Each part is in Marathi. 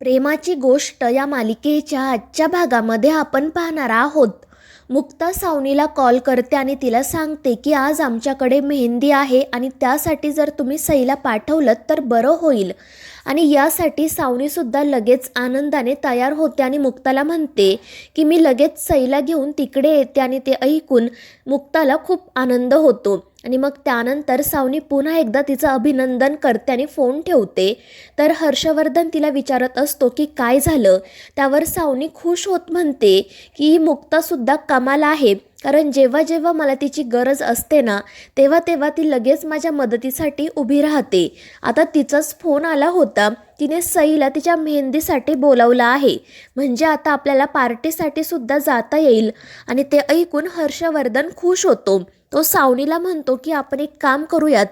प्रेमाची गोष्ट या मालिकेच्या आजच्या भागामध्ये आपण पाहणार आहोत. मुक्ता सावनीला कॉल करते आणि तिला सांगते की आज आमच्याकडे मेहंदी आहे आणि त्यासाठी जर तुम्ही सईला पाठवलं तर बरं होईल. आणि यासाठी सावनीसुद्धा लगेच आनंदाने तयार होते आणि मुक्ताला म्हणते की मी लगेच सईला घेऊन तिकडे येते आणि ते ऐकून मुक्ताला खूप आनंद होतो. आणि मग त्यानंतर सावनी पुन्हा एकदा तिचं अभिनंदन करते आणि फोन ठेवते. तर हर्षवर्धन तिला विचारत असतो की काय झालं? त्यावर सावनी खुश होत म्हणते की ही मुक्तासुद्धा कमाल आहे. कारण जेव्हा जेव्हा मला तिची गरज असते ना तेव्हा तेव्हा ती लगेच माझ्या मदतीसाठी उभी राहते. आता तिचाच फोन आला होता. तिने सईला तिच्या मेहंदीसाठी बोलावलं आहे. म्हणजे आता आपल्याला पार्टीसाठी सुद्धा जाता येईल. आणि ते ऐकून हर्षवर्धन खुश होतो. तो सावनीला म्हणतो की आपण एक काम करूयात.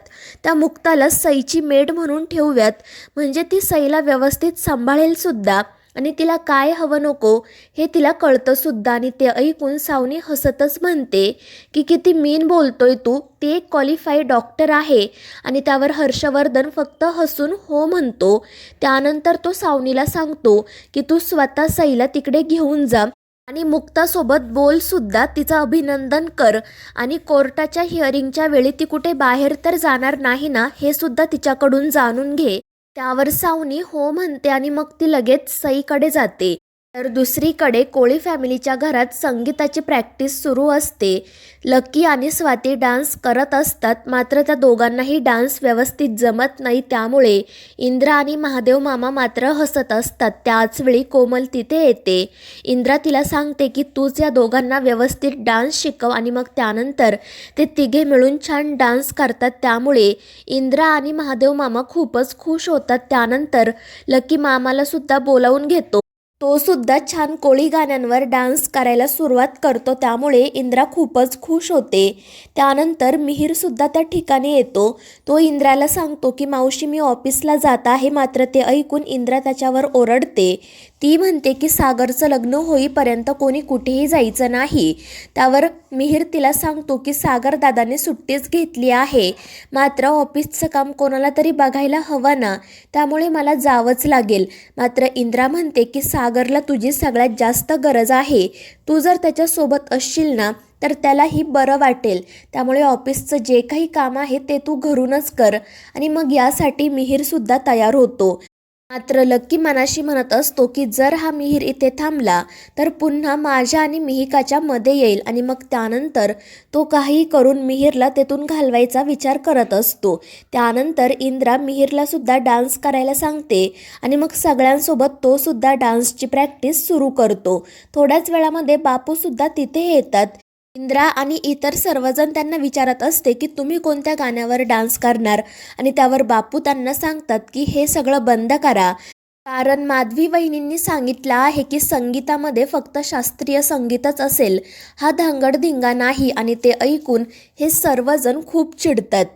त्या मुक्ताला सईची मेड म्हणून ठेवूयात. म्हणजे ती सईला व्यवस्थित सांभाळेल सुद्धा. आणि तिला काय हवं नको हे तिला कळतं सुद्धा. आणि ते ऐकून सावनी हसतच म्हणते की किती मीन बोलतोय तू. ती एक क्वालिफाईड डॉक्टर आहे. आणि त्यावर हर्षवर्धन फक्त हसून हो म्हणतो. त्यानंतर तो सावनीला सांगतो की तू स्वतः सईला तिकडे घेऊन जा. आणि मुक्तासोबत बोलसुद्धा तिचं अभिनंदन कर. आणि कोर्टाच्या हिअरिंगच्या वेळी ती कुठे बाहेर तर जाणार नाही ना हे सुद्धा तिच्याकडून जाणून घे. त्यावर सावनी हो म्हणते आणि मग ती लगेच सईकडे जाते. तर दुसरीकडे कोळी फॅमिलीच्या घरात संगीताची प्रॅक्टिस सुरू असते. लकी आणि स्वाती डान्स करत असतात मात्र त्या दोघांनाही डान्स व्यवस्थित जमत नाही. त्यामुळे इंद्रा आणि महादेव मामा मात्र हसत असतात. त्याचवेळी कोमल तिथे येते. इंद्रा तिला सांगते की तूच या दोघांना व्यवस्थित डान्स शिकव आणि मग त्यानंतर ते तिघे मिळून छान डान्स करतात. त्यामुळे इंद्रा आणि महादेव मामा खूपच खुश होतात. त्यानंतर लकी मामालासुद्धा बोलावून घेतो. तो सुद्धा छान कोळी गाण्यांवर डान्स करायला सुरुवात करतो. त्यामुळे इंद्रा खूपच खुश होते. त्यानंतर मिहीरसुद्धा त्या ठिकाणी येतो. तो इंद्राला सांगतो की मावशी मी ऑफिसला जात आहे. मात्र ते ऐकून इंद्रा त्याच्यावर ओरडते. ती म्हणते की सागरचं लग्न होईपर्यंत कोणी कुठेही जायचं नाही. त्यावर मिहीर तिला सांगतो की सागर दादाने सुट्टीच घेतली आहे. मात्र ऑफिसचं काम कोणाला तरी बघायला हवं ना? त्यामुळे मला जावंच लागेल. मात्र इंद्रा म्हणते की सागरला तुझी सगळ्यात जास्त गरज आहे. तू जर त्याच्यासोबत असशील ना तर त्यालाही बरं वाटेल. त्यामुळे ऑफिसचं जे काही काम आहे ते तू घरूनच कर. आणि मग यासाठी मिहीरसुद्धा तयार होतो. मात्र लक्की मनाशी म्हणत असतो की जर हा मिहीर इथे थांबला तर पुन्हा माझ्या आणि मिहिकाच्या मध्ये येईल आणि मग त्यानंतर तो काही करून मिहीरला तेथून घालवायचा विचार करत असतो. त्यानंतर इंद्रा मिहीरला सुद्धा डान्स करायला सांगते आणि मग सगळ्यांसोबत तो सुद्धा डान्सची प्रॅक्टिस सुरू करतो. थोड्याच वेळामध्ये बापूसुद्धा तिथे येतात. इंद्रा आणि इतर सर्वजण त्यांना विचारत असते की तुम्ही कोणत्या गाण्यावर डान्स करणार? आणि त्यावर बापू त्यांना सांगतात की हे सगळं बंद करा. कारण माधवी वहिनींनी सांगितलं आहे की संगीतामध्ये फक्त शास्त्रीय संगीतच असेल. हा धांगडधिंगा नाही आणि ते ऐकून हे सर्वजण खूप चिडतात.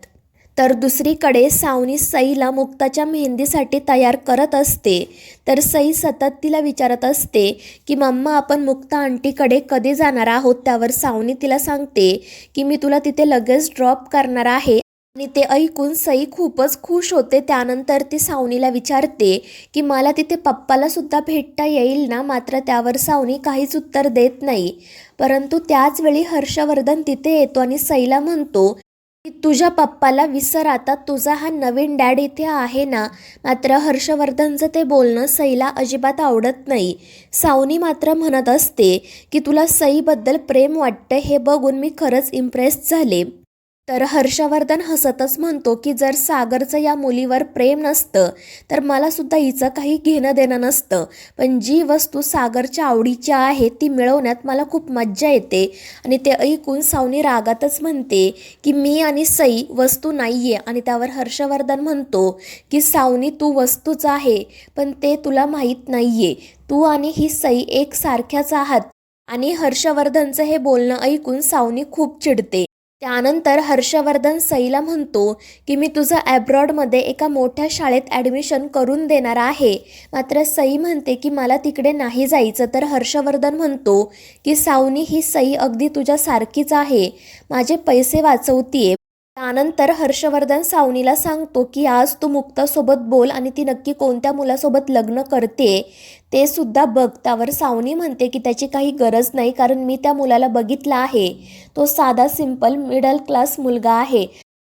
तर दुसरीकडे सावनी सईला मुक्ताच्या मेहंदीसाठी तयार करत असते. तर सई सतत तिला विचारत असते की मम्मा आपण मुक्ता आंटीकडे कधी जाणार आहोत? त्यावर सावनी तिला सांगते की मी तुला तिथे लगेच ड्रॉप करणार आहे. आणि ते ऐकून सई खूपच खुश होते. त्यानंतर ती सावनीला विचारते की मला तिथे पप्पाला सुद्धा भेटता येईल ना? मात्र त्यावर सावनी काहीच उत्तर देत नाही. परंतु त्याचवेळी हर्षवर्धन तिथे येतो आणि सईला म्हणतो की तुझ्या पप्पाला विसर आता तुझा हा नवीन डॅड इथे आहे ना? मात्र हर्षवर्धनचं ते बोलणं सईला अजिबात आवडत नाही. सावनी मात्र म्हणत असते की तुला सईबद्दल प्रेम वाटतं हे बघून मी खरंच इम्प्रेस झाले. तर हर्षवर्धन हसतच म्हणतो की जर सागरचं या मुलीवर प्रेम नसतं तर मला सुद्धा हिचं काही घेणं देणं नसतं. पण जी वस्तू सागरच्या आवडीची आहे ती मिळवण्यात मला खूप मज्जा येते. आणि ते ऐकून सावनी रागातच म्हणते की मी आणि सई वस्तू नाही आहे आणि त्यावर हर्षवर्धन म्हणतो की सावनी तू वस्तूच आहे पण ते तुला माहीत नाही आहे तू आणि ही सई एकसारख्याच आहात. आणि हर्षवर्धनचं हे बोलणं ऐकून सावनी खूप चिडते. त्यानंतर हर्षवर्धन सईला म्हणतो की मी तुझं ॲब्रॉडमध्ये एका मोठ्या शाळेत ॲडमिशन करून देणार आहे. मात्र सई म्हणते की मला तिकडे नाही जायचं. तर हर्षवर्धन म्हणतो की सावनी ही सई अगदी तुझ्यासारखीच आहे. माझे पैसे वाचवतीये. त्यानंतर हर्षवर्धन सावनीला सांगतो की आज तू मुक्तासोबत बोल आणि ती नक्की कोणत्या मुलासोबत लग्न करते ते सुद्धा बघ. त्यावर सावनी म्हणते की त्याची काही गरज नाही कारण मी त्या मुलाला बघितला आहे. तो साधा सिंपल मिडल क्लास मुलगा आहे.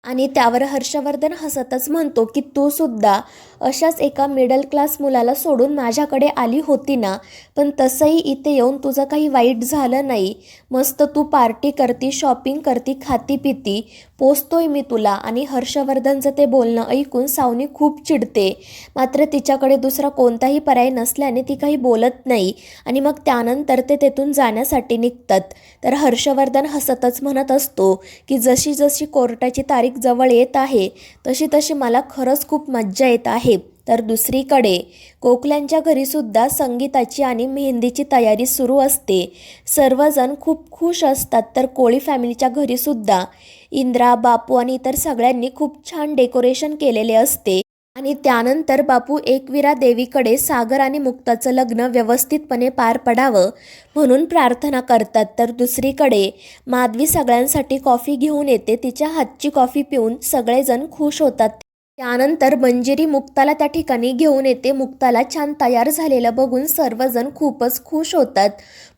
आणि त्यावर हर्षवर्धन हसतच म्हणतो की तू सुद्धा अशाच एका मिडल क्लास मुलाला सोडून माझ्याकडे आली होती ना पण तसंही इथे येऊन तुझं काही वाईट झालं नाही. मस्त तू पार्टी करती शॉपिंग करती खाती पिती पोचतोय मी तुला. आणि हर्षवर्धनचं ते बोलणं ऐकून सावनी खूप चिडते. मात्र तिच्याकडे दुसरा कोणताही पर्याय नसल्याने ती काही बोलत नाही. आणि मग त्यानंतर ते तेथून जाण्यासाठी निघतात. तर हर्षवर्धन हसतच म्हणत असतो की जशी जशी कोर्टाची तारीख जवळ येत आहे तशी तशी मला खरंच खूप मज्जा येत आहे. तर दुसरीकडे कोकल्यांच्या घरीसुद्धा संगीताची आणि मेहंदीची तयारी सुरू असते. सर्वजण खूप खुश असतात तर कोळी फॅमिलीच्या घरीसुद्धा इंद्रा बापू आणि इतर सगळ्यांनी खूप छान डेकोरेशन केलेले असते. आणि त्यानंतर बापू एकविरा देवीकडे सागर आणि मुक्ताचं लग्न व्यवस्थितपणे पार पडावं म्हणून प्रार्थना करतात. तर दुसरीकडे माधवी सगळ्यांसाठी कॉफी घेऊन येते तिच्या हातची कॉफी पिऊन सगळेजण खुश होतात. त्यानंतर मंजिरी मुक्ताला त्या ठिकाणी घेऊन येते. मुक्ताला छान तयार झालेलं बघून सर्वजण खूपच खुश होतात.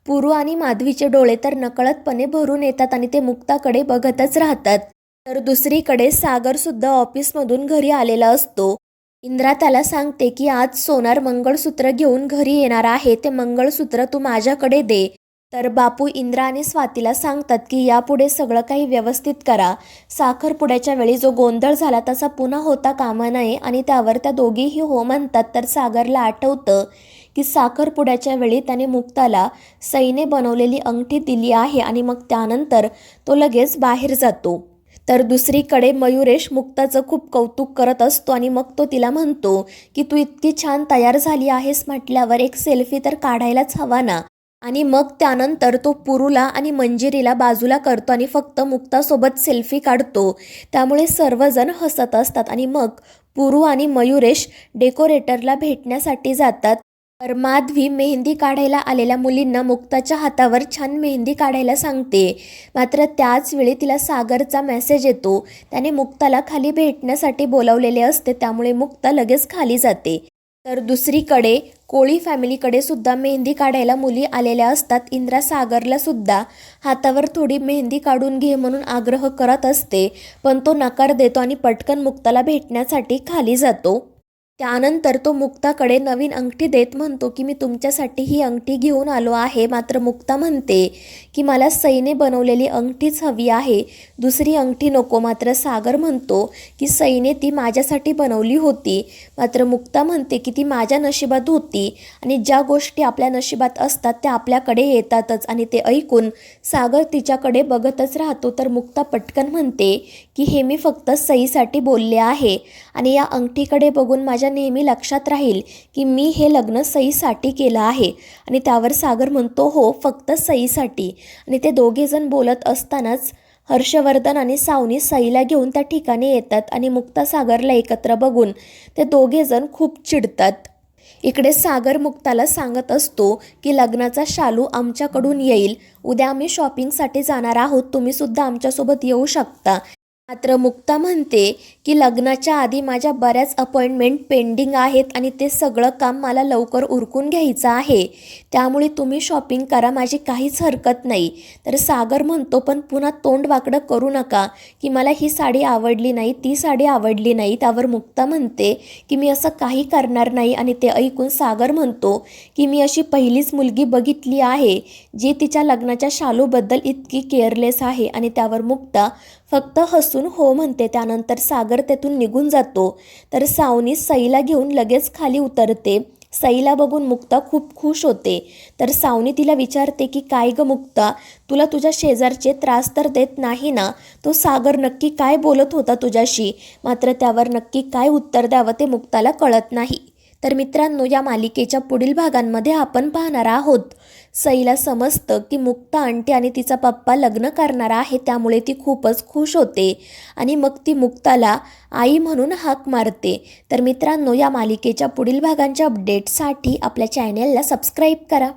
पुरू आणि माधवीचे डोळे तर नकळतपणे भरून येतात आणि ते मुक्ताकडे बघतच राहतात. तर दुसरीकडे सागर सुद्धा ऑफिसमधून घरी आलेला असतो. इंद्रा त्याला सांगते की आज सोनार मंगळसूत्र घेऊन घरी येणार आहे. ते मंगळसूत्र तू माझ्याकडे दे. तर बापू इंद्रा आणि स्वातीला सांगतात की यापुढे सगळं काही व्यवस्थित करा. साखरपुड्याच्या वेळी जो गोंधळ झाला तसा पुन्हा होता कामा नये आणि त्यावर त्या दोघीही हो म्हणतात तर सागरला आठवतं की साखरपुड्याच्या वेळी त्याने मुक्ताला सईने बनवलेली अंगठी दिली आहे आणि मग त्यानंतर तो लगेच बाहेर जातो. तर दुसरीकडे मयुरेश मुक्ताचं खूप कौतुक करत असतो आणि मग तो तिला म्हणतो की तू इतकी छान तयार झाली आहेस म्हटल्यावर एक सेल्फी तर काढायलाच हवा ना. आणि मग त्यानंतर तो पुरूला आणि मंजिरीला बाजूला करतो आणि फक्त मुक्तासोबत सेल्फी काढतो. त्यामुळे सर्वजण हसत असतात आणि मग पुरू आणि मयुरेश डेकोरेटरला भेटण्यासाठी जातात. तर माधवी मेहंदी काढायला आलेल्या मुलींना मुक्ताच्या हातावर छान मेहंदी काढायला सांगते. मात्र त्याच वेळी तिला सागरचा मेसेज येतो. त्याने मुक्ताला खाली भेटण्यासाठी बोलावलेले असते त्यामुळे मुक्ता लगेच खाली जाते. तर दुसरीकडे कोळी फॅमिलीकडे सुद्धा मेहंदी काढायला मुली आलेल्या असतात. इंद्रा सागरला सुद्धा हातावर थोडी मेहंदी काढून घे म्हणून आग्रह करत असते पण तो नकार देतो आणि पटकन मुक्ताला भेटण्यासाठी खाली जातो. त्यानंतर तो मुक्ताकडे नवीन अंगठी देत म्हणतो की मी तुमच्यासाठी ही अंगठी घेऊन आलो आहे. मात्र मुक्ता म्हणते की मला सईने बनवलेली अंगठीच हवी आहे. दुसरी अंगठी नको मात्र सागर म्हणतो की सईने ती माझ्यासाठी बनवली होती मात्र मुक्ता म्हणते की ती माझ्या नशिबात होती आणि ज्या गोष्टी आपल्या नशिबात असतात त्या आपल्याकडे येतातच आणि ते ऐकून सागर तिच्याकडे बघतच राहतो. तर मुक्ता पटकन म्हणते की हे मी फक्त सईसाठी बोलले आहे आणि या अंगठीकडे बघून माझ्या नेहमी लक्षात राहील की मी हे लग्न सईसाठी केलं आहे. आणि त्यावर सागर म्हणतो हो फक्त सईसाठी. आणि ते दोघेजण बोलत असतानाच हर्षवर्धन आणि सावनी सईला घेऊन त्या ठिकाणी येतात आणि मुक्ता सागरला एकत्र बघून ते दोघेजण खूप चिडतात. इकडे सागर मुक्ताला सांगत असतो की लग्नाचा शालू आमच्याकडून येईल. उद्या आम्ही शॉपिंगसाठी जाणार आहोत. तुम्ही सुद्धा आमच्यासोबत येऊ शकता. मात्र मुक्ता म्हणते की लग्नाच्या आधी माझ्या बऱ्याच अपॉइंटमेंट पेंडिंग आहेत आणि ते सगळं काम मला लवकर उरकून घ्यायचं आहे. त्यामुळे तुम्ही शॉपिंग करा माझी काहीच हरकत नाही. तर सागर म्हणतो पण पुन्हा तोंड वाकडं करू नका की मला ही साडी आवडली नाही ती साडी आवडली नाही. त्यावर मुक्ता म्हणते की मी असं काही करणार नाही आणि ते ऐकून सागर म्हणतो की मी अशी पहिलीच मुलगी बघितली आहे जी तिच्या लग्नाच्या शालूबद्दल इतकी केअरलेस आहे. आणि त्यावर मुक्ता फक्त हसून हो म्हणते. त्यानंतर सागर तेथून निघून जातो. तर सावनी सईला घेऊन लगेच खाली उतरते. सईला बघून मुक्ता खूप खुश होते. तर सावनी तिला विचारते की काय ग मुक्ता? तुला तुझ्या शेजारचे त्रास तर देत नाही ना? तो सागर नक्की काय बोलत होता तुझ्याशी? मात्र त्यावर नक्की काय उत्तर द्यावं ते मुक्ताला कळत नाही. तर मित्रांनो या मालिकेच्या पुढील भागांमध्ये आपण पाहणार आहोत. सईला समजतं की मुक्ता आंटी आणि तिचा पप्पा लग्न करणार आहे त्यामुळे ती खूपच खुश होते. आणि मग ती मुक्ताला आई म्हणून हाक मारते. तर मित्रांनो या मालिकेच्या पुढील भागांच्या अपडेटसाठी आपल्या चॅनेलला सबस्क्राईब करा.